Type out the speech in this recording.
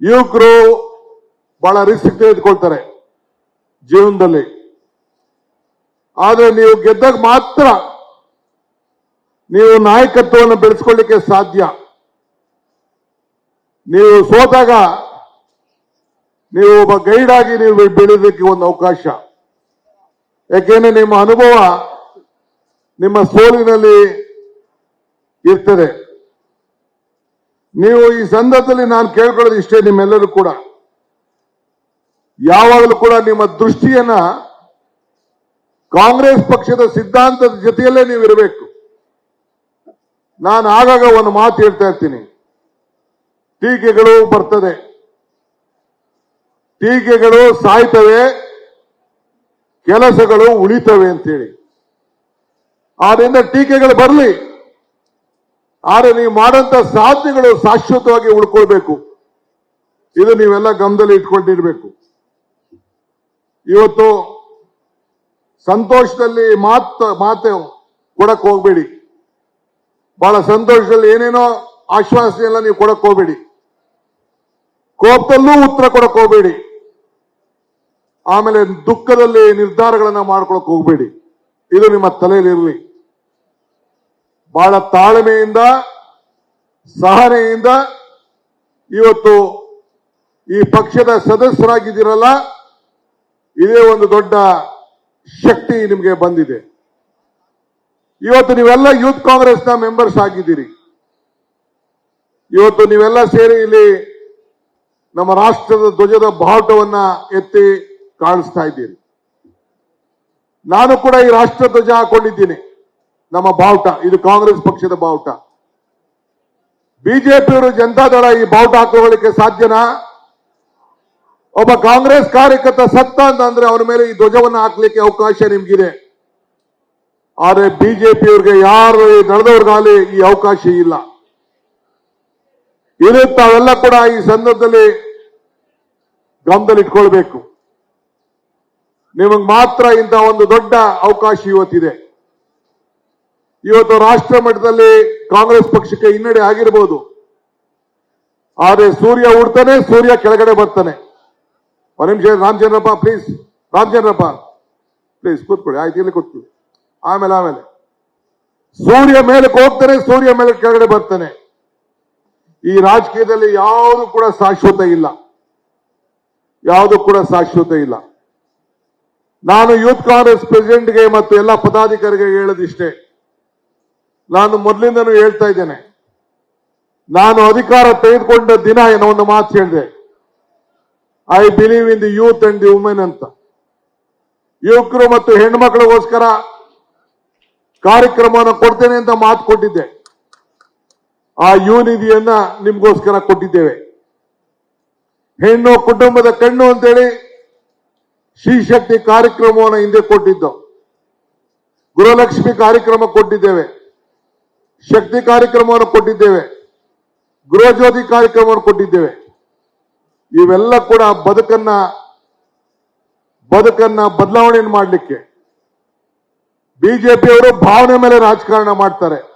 ಯುವಕರು ಬಹಳ ರಿಸ್ಕ್ ತೆಗೆದುಕೊಳ್ತಾರೆ ಜೀವನದಲ್ಲಿ. ಆದ್ರೆ ನೀವು ಗೆದ್ದಾಗ ಮಾತ್ರ ನೀವು ನಾಯಕತ್ವವನ್ನು ಬೆಳೆಸ್ಕೊಳ್ಳಿಕ್ಕೆ ಸಾಧ್ಯ. ನೀವು ಸೋತಾಗ ನೀವು ಒಬ್ಬ ಗೈಡ್ ಆಗಿ ನೀವು ಬೆಳೆಯೋದಕ್ಕೆ ಒಂದು ಅವಕಾಶ. ಯಾಕೆಂದ್ರೆ ನಿಮ್ಮ ಅನುಭವ ನಿಮ್ಮ ಸೋಲಿನಲ್ಲಿ ಇರ್ತದೆ. ನೀವು ಈ ಸಂದರ್ಭದಲ್ಲಿ ನಾನು ಕೇಳ್ಕೊಳ್ಳೋದು ಇಷ್ಟೇ ನಿಮ್ಮೆಲ್ಲರೂ ಕೂಡ. ಯಾವಾಗಲೂ ಕೂಡ ನಿಮ್ಮ ದೃಷ್ಟಿಯನ್ನ ಕಾಂಗ್ರೆಸ್ ಪಕ್ಷದ ಸಿದ್ಧಾಂತದ ಜೊತೆಯಲ್ಲೇ ನೀವು ಇರಬೇಕು. ನಾನು ಆಗಾಗ ಒಂದು ಮಾತು ಹೇಳ್ತಾ ಇರ್ತೀನಿ. ಟೀಕೆಗಳು ಬರ್ತದೆ. ಟೀಕೆಗಳು ಸಾಯ್ತವೆ, ಕೆಲಸಗಳು ಉಳಿತವೆ ಅಂತೇಳಿ. ಆದ್ರಿಂದ ಟೀಕೆಗಳು ಬರಲಿ. ಆದ್ರೆ ನೀವು ಮಾಡೋಂಥ ಸಾಧನೆಗಳು ಶಾಶ್ವತವಾಗಿ ಉಳ್ಕೊಳ್ಬೇಕು. ಇದು ನೀವೆಲ್ಲ ಗಮನದಲ್ಲಿ ಇಟ್ಕೊಂಡಿರ್ಬೇಕು. ಇವತ್ತು ಸಂತೋಷದಲ್ಲಿ ಮಾತ ಮಾತು ಕೊಡಕ್ ಹೋಗ್ಬೇಡಿ. ಬಹಳ ಸಂತೋಷದಲ್ಲಿ ಏನೇನೋ ಆಶ್ವಾಸನೆ ಎಲ್ಲ ನೀವು ಕೊಡಕ್ ಹೋಗ್ಬೇಡಿ. ಕೋಪದಲ್ಲೂ ಉತ್ತರ ಕೊಡಕ್ ಹೋಗ್ಬೇಡಿ. ಆಮೇಲೆ ದುಃಖದಲ್ಲಿ ನಿರ್ಧಾರಗಳನ್ನ ಮಾಡ್ಕೊಳಕ್ ಹೋಗ್ಬೇಡಿ. ಇದು ನಿಮ್ಮ ತಲೆಯಲ್ಲಿರಲಿ. ಬಹಳ ತಾಳ್ಮೆಯಿಂದ, ಸಹನೆಯಿಂದ ಇವತ್ತು ಈ ಪಕ್ಷದ ಸದಸ್ಯರಾಗಿದ್ದೀರಲ್ಲ, ಇದೇ ಒಂದು ದೊಡ್ಡ ಶಕ್ತಿ ನಿಮಗೆ ಬಂದಿದೆ. ಇವತ್ತು ನೀವೆಲ್ಲ ಯೂತ್ ಕಾಂಗ್ರೆಸ್ನ ಮೆಂಬರ್ಸ್ ಆಗಿದ್ದೀರಿ. ಇವತ್ತು ನೀವೆಲ್ಲ ಸೇರಿ ಇಲ್ಲಿ ನಮ್ಮ ರಾಷ್ಟ್ರದ ಧ್ವಜದ ಬಾವುಟವನ್ನ ಎತ್ತಿ ಕಾಣಿಸ್ತಾ ಇದ್ದೀರಿ. ನಾನು ಕೂಡ ಈ ರಾಷ್ಟ್ರ ಧ್ವಜ ಹಾಕೊಂಡಿದ್ದೀನಿ. ನಮ್ಮ ಬಾವುಟ, ಇದು ಕಾಂಗ್ರೆಸ್ ಪಕ್ಷದ ಬಾವುಟ. ಬಿಜೆಪಿಯವರು ಜನತಾದಳ ಈ ಬಾವುಟ ಹಾಕೊಳ್ಳಿಕ್ಕೆ ಸಾಧ್ಯನಾ? ಒಬ್ಬ ಕಾಂಗ್ರೆಸ್ ಕಾರ್ಯಕರ್ತ ಸತ್ತ ಅಂತಂದ್ರೆ ಅವರ ಮೇಲೆ ಈ ಧ್ವಜವನ್ನು ಹಾಕ್ಲಿಕ್ಕೆ ಅವಕಾಶ ನಿಮ್ಗಿದೆ. ಆದ್ರೆ ಬಿಜೆಪಿಯವ್ರಿಗೆ ಯಾರು ನಡೆದವ್ರಿಗಾಗಲಿ ಈ ಅವಕಾಶ ಇಲ್ಲ. ಇದು ತಾವೆಲ್ಲ ಕೂಡ ಈ ಸಂದರ್ಭದಲ್ಲಿ ಗಮನದಲ್ಲಿಟ್ಕೊಳ್ಬೇಕು. ನಿಮಗೆ ಮಾತ್ರ ಇಂಥ ಒಂದು ದೊಡ್ಡ ಅವಕಾಶ ಇವತ್ತಿದೆ. ಇವತ್ತು ರಾಷ್ಟ್ರ ಮಟ್ಟದಲ್ಲಿ ಕಾಂಗ್ರೆಸ್ ಪಕ್ಷಕ್ಕೆ ಹಿನ್ನಡೆ ಆಗಿರಬಹುದು ಆದ್ರೆ ಸೂರ್ಯ ಉಡ್ತಾನೆ, ಸೂರ್ಯ ಕೆಳಗಡೆ ಬರ್ತಾನೆ. ಒಂದು ರಾಮಚಂದ್ರಪ್ಪ ಪ್ಲೀಸ್ ರಾಮಚಂದ್ರಪ್ಪ ಪ್ಲೀಸ್ ಕೂತ್ಕೊಳ್ಳಿ. ಆಯ್ತು, ಇಲ್ಲಿ ಕೂತ್ಕೊಳ್ಳಿ. ಆಮೇಲೆ ಆಮೇಲೆ. ಸೂರ್ಯ ಮೇಲೆ ಹೋಗ್ತಾನೆ ಸೂರ್ಯ ಮೇಲೆ ಕೆಳಗಡೆ ಬರ್ತಾನೆ. ಈ ರಾಜಕೀಯದಲ್ಲಿ ಯಾವುದು ಕೂಡ ಶಾಶ್ವತ ಇಲ್ಲ. ಯಾವುದು ಕೂಡ ಶಾಶ್ವತ ಇಲ್ಲ. ನಾನು ಯೂತ್ ಕಾಂಗ್ರೆಸ್ ಪ್ರೆಸಿಡೆಂಟ್ಗೆ ಮತ್ತು ಎಲ್ಲ ಪದಾಧಿಕಾರಿಗೆ ಹೇಳೋದಿಷ್ಟೇ. ನಾನು ಮೊದಲಿಂದನೂ ಹೇಳ್ತಾ ಇದ್ದೇನೆ. ನಾನು ಅಧಿಕಾರ ತೆಗೆದುಕೊಂಡ ದಿನ ಏನೋ ಒಂದು ಮಾತು ಹೇಳಿದೆ. I believe in the youth and the women ಅಂತ. ಯುವಕರು ಮತ್ತು ಹೆಣ್ಮಕ್ಳಿಗೋಸ್ಕರ ಕಾರ್ಯಕ್ರಮವನ್ನು ಕೊಡ್ತೇನೆ ಅಂತ ಮಾತು ಕೊಟ್ಟಿದ್ದೆ. ಆ ಯುವನಿಧಿಯನ್ನ ನಿಮ್ಗೋಸ್ಕರ ಕೊಟ್ಟಿದ್ದೇವೆ. ಹೆಣ್ಣು ಕುಟುಂಬದ ಕಣ್ಣು ಅಂತೇಳಿ ಶ್ರೀಶಕ್ತಿ ಕಾರ್ಯಕ್ರಮವನ್ನು ಹಿಂದೆ ಕೊಟ್ಟಿದ್ದು. ಗೃಹಲಕ್ಷ್ಮಿ ಕಾರ್ಯಕ್ರಮ ಕೊಟ್ಟಿದ್ದೇವೆ. ಶಕ್ತಿ ಕಾರ್ಯಕ್ರಮವನ್ನು ಕೊಟ್ಟಿದ್ದೇವೆ ಗೃಹಜ್ಯೋತಿ ಕಾರ್ಯಕ್ರಮವನ್ನು ಕೊಟ್ಟಿದ್ದೇವೆ. ಇವೆಲ್ಲ ಕೂಡ ಬದುಕನ್ನ ಬದುಕನ್ನ ಬದಲಾವಣೆ ಮಾಡಲಿಕ್ಕೆ. ಬಿಜೆಪಿಯವರು ಭಾವನೆ ಮೇಲೆ ರಾಜಕಾರಣ ಮಾಡ್ತಾರೆ.